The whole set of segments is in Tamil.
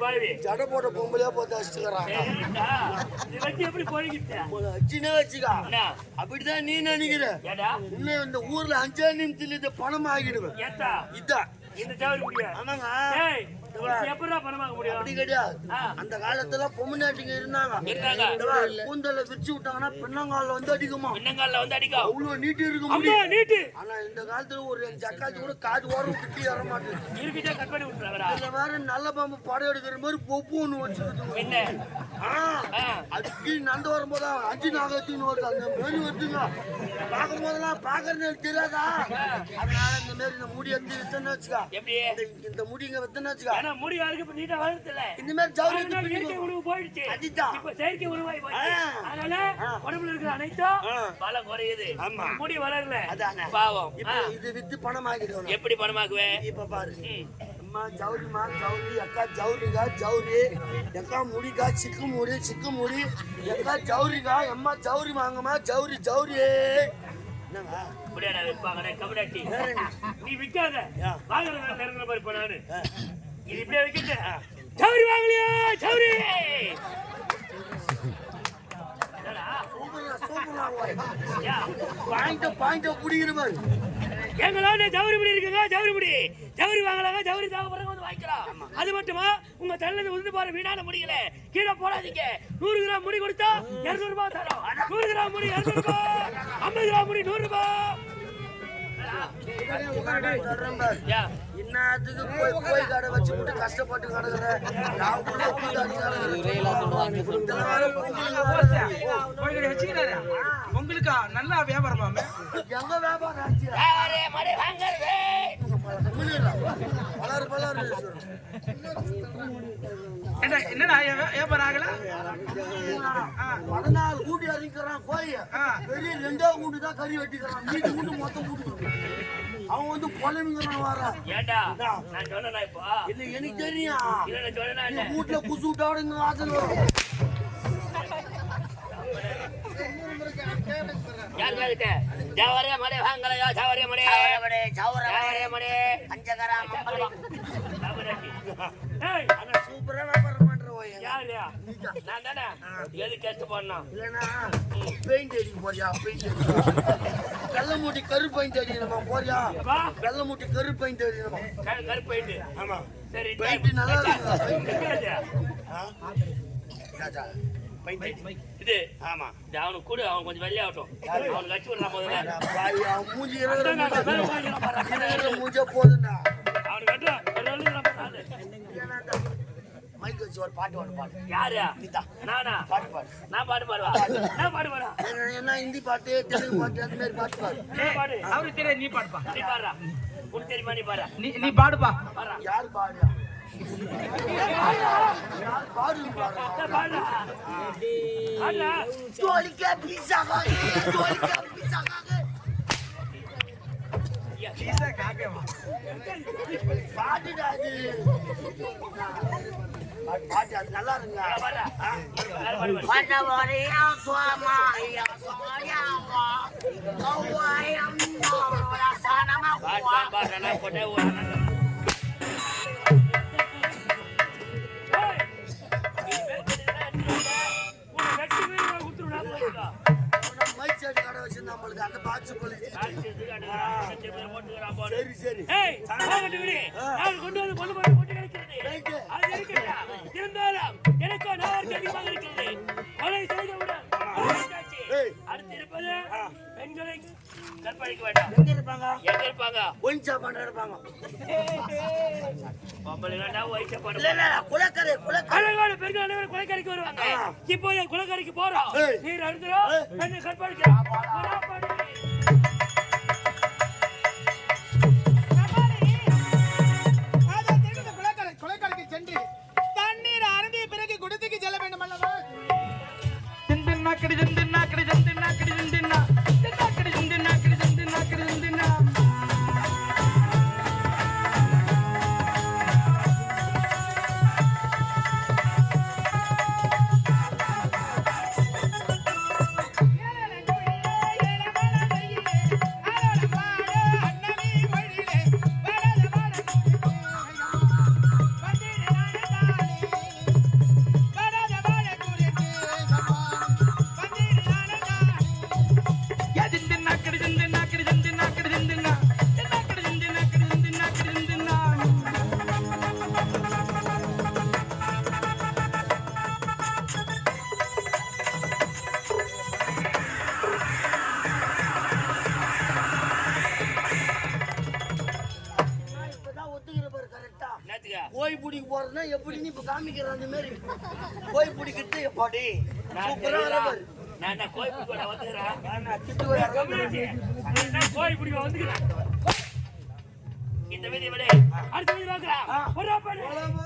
பாவி. ஜட போட்ட பொம்பளையா போட்டு. இது வச்சு எப்படி பொழுகிட்ட அச்சினே வச்சுக்கா. என்ன அப்படிதான் நீ நினைக்கிற? இன்னும் இந்த ஊர்ல அஞ்சே நிமிஷத்துல இது பணம் ஆகிடுவேன் இதான் இந்த. ஆமாங்க. அப்படி கிடையாது. அந்த காலத்துல பொம்னாட்டிங்க இருந்தாங்க. கூந்தல விரிச்சு விட்டாங்கன்னா பின்னங்கால வந்து அடிக்குமா? பின்னங்கால்ல வந்து அடிக்கும். அவ்வளவு நீட்டி இருக்க அம்மா முடியும் நீட்டு. ஆனா இந்த காலத்துல ஒரு ஜக்காத்து கூட காது ஓரம் கிட்டி வர மாட்டேங்குது. விட்டுறாங்கடா இதுல வேற நல்ல பாம்பு படம் எடுக்கிற மாதிரி பொப்பு ஒண்ணு வச்சுக்கிட்டு. அதுக்கு நந்த வரும்போது அஞ்சு நாகத்தின்னு வருது அந்த மாதிரி வருதுங்க. பார்க்கும் போதெல்லாம் பாக்குறது தெரியாதா? அதனால இந்த மாதிரி இந்த முடி எடுத்து வித்தன்னு வச்சுக்கா. இந்த முடிங்க வித்தன்னு வச்சுக்கா. ஏன்னா முடி இப்ப நீட்டா வளர்த்துல இந்த மாதிரி ஜவுளி இயற்கை. உணவு போயிடுச்சு. இப்ப செயற்கை உணவாய். அதனால. உடம்புல இருக்கிற அனைத்தும் ஆ. பலம் குறையுது ஆமா. முடி வளரல. பாவம். இது வித்து பணம் ஆகிடும் எப்படி பணமாக்குவே இப்ப பாரு. அம்மா ஜவுளிமா ஜவுளி அக்கா ஜவுளிகா ஜவுளி எக்கா முடிக்கா சிக்கு முடி சிக்கு முடி ஜவுரிகா எம்மா ஜவுரி வாங்கம்மா ஜவுரி ஜவுரி என்னங்க இப்படியாடா விற்பாங்கடா கபடாட்டி வேற என்ன? நீ விற்காத. வாங்குற மாதிரி ஆ. இது இப்படியே வைக்கிட்டு சௌரி வாங்கலையா? சௌரி. பாயிண்ட பாயிண்ட புடிக்கிற பாரு எங்களோட ஜவுரி முடி இருக்குங்க ஜவுரி முடி. ஜவுரி வாங்கலாங்க ஜவுரி தேவை பிறகு வந்து வாங்கிக்கலாம் அது மட்டுமா? உங்க தலையில உருந்து பாரு வீணான முடியல. கீழே போடாதீங்க. நூறு கிராம் முடி கொடுத்தா இருநூறு ரூபாய் தரோம். நூறு கிராம் முடி இருநூறு ரூபாய். ஐம்பது கிராம் முடி நூறு ரூபாய். இன்னத்துக்கு போய் போய் கடை வச்சு விட்டு கஷ்டப்பட்டு கிடக்குறேன் நான் கூட உங்களுக்கா நல்லா எங்க வியாபாரம் பலர் பலர் என்னடா வியாபாரம் ஆகல? பதினாலு கூட்டி அறிக்கிறான் கோழி ஆ. பெரிய ரெண்டே கூண்டு தான் கறி வெட்டிக்கிறான். மீதி கூண்டு மொத்தம் கூட்டு அவன் வந்து பொலமிங்கிறான் வர ஏண்டா? நான் சொன்னேனா இப்போ? இல்ல எனக்கு தெரியும். இல்ல நான் சொன்னேனா நீ இல்ல வீட்டுல குசு விட்டோட இங்க வாசல் வரும். யார் யாருக்கு ஜாவரே மடே வாங்கலையா? ஜாவரே மடே. ஜாவரே மடே ஜாவரேட்டி. ஏய் ஆனா சூப்பரா வெள்ள மூட்டி கரு பெயிண்ட் அடிக்கணுமா? போறியா? வெள்ள மூட்டி கரு பெயிண்ட் அடிக்கணுமா? கருப்பு போயிட்டு ஆமா. சரி பெயிண்ட் நல்லா? ராஜா இது? ஆமா. இது அவனுக்கு கொடு அவன் கொஞ்சம் வெளியாகட்டும் அவனுக்கு கட்சி விடலாம் அவன் மூஞ்சி மூஞ்சே. போதுண்டா வச்சு ஒரு பாட்டு ஒன்று பாடு. யாரு. நானா? பாட்டு பாடு. நான் பாடு பாடுவா? நான் பாடு பாடா என்ன- ஹிந்தி பாட்டு தெலுங்கு பாட்டு அந்த மாதிரி பாட்டு பாடு. நீ பாடு. அவருக்கு தெரியாது நீ பாடுப்பா. நீ பாடுறா. உனக்கு தெரியுமா நீ பாடுறா? நீ நீ பாடுப்பா. பாடுறா. யார் பாடுறா? ஜோலிக்கா பீஸா காக்கு ஜோலிக்கா பீஸா காக்கு பீஸா காக்கவா பாட்டுடா அது. பாட்டு, அது நல்லா சுவாமாயா கௌவாயம் சனமா நம்மளுக்கு அந்த பாக்ஸ் சரி சரி கொண்டு வந்து. அது இருக்கட்டும். இருந்தாலும் எனக்கோ நாவற்கு அதிகமாக இருக்கிறது. கொலை செய்தவுடன். அடுத்து இருப்பது பெண்களை கற்பழிக்க வேண்டாம். எங்க இருப்பாங்க எங்க இருப்பாங்க? இருப்பாங்க பொம்பளை வேண்டாம், வயசை இல்ல போடுவோம். இல்ல குலக்கரை குலக்கரை அழகான பெண்கள் அனைவரும் கொலைக்கரைக்கு வருவாங்க. ஆ. இப்போதே கொலைக்கரைக்கு போறோம். நீர் அருந்துறோம். பெண்ணை கற்பழிக்கிறோம். போறதுன்னா எப்படி நீ இப்ப காமிக்கிற அந்த மாதிரி? போய் பிடிக்கிறது எப்படி? இந்த வீதி விட அடுத்த வீதி பார்க்கலாம்.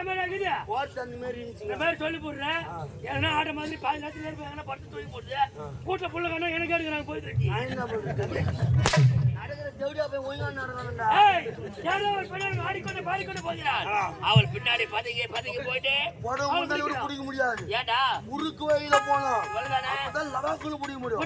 இந்த இருந்துச்சு இந்த மாதிரி சொல்லி போடுறேன் ஏன்னா ஆட மாதிரி பாதி நேரத்தில் இருப்பாங்க படுத்து தூக்கி போடுறேன் கூட்ட புள்ள கண்ணா எனக்கு எடுக்கிறாங்க போயிட்டு இருக்கேன் அவள் பின்னாடி பதுங்கி பதுங்கி போயிட்டு பிடிக்க முடியாது. ஏண்டா முறுக்கு போனோம். பிடிக்க முடியும்.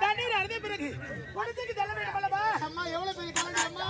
தண்ணீர் அருந்திய பிறகு குடிசைக்கு செல்ல வேண்டும் அல்லவா? அம்மா எவ்வளவு பெரிய கலங்க அம்மா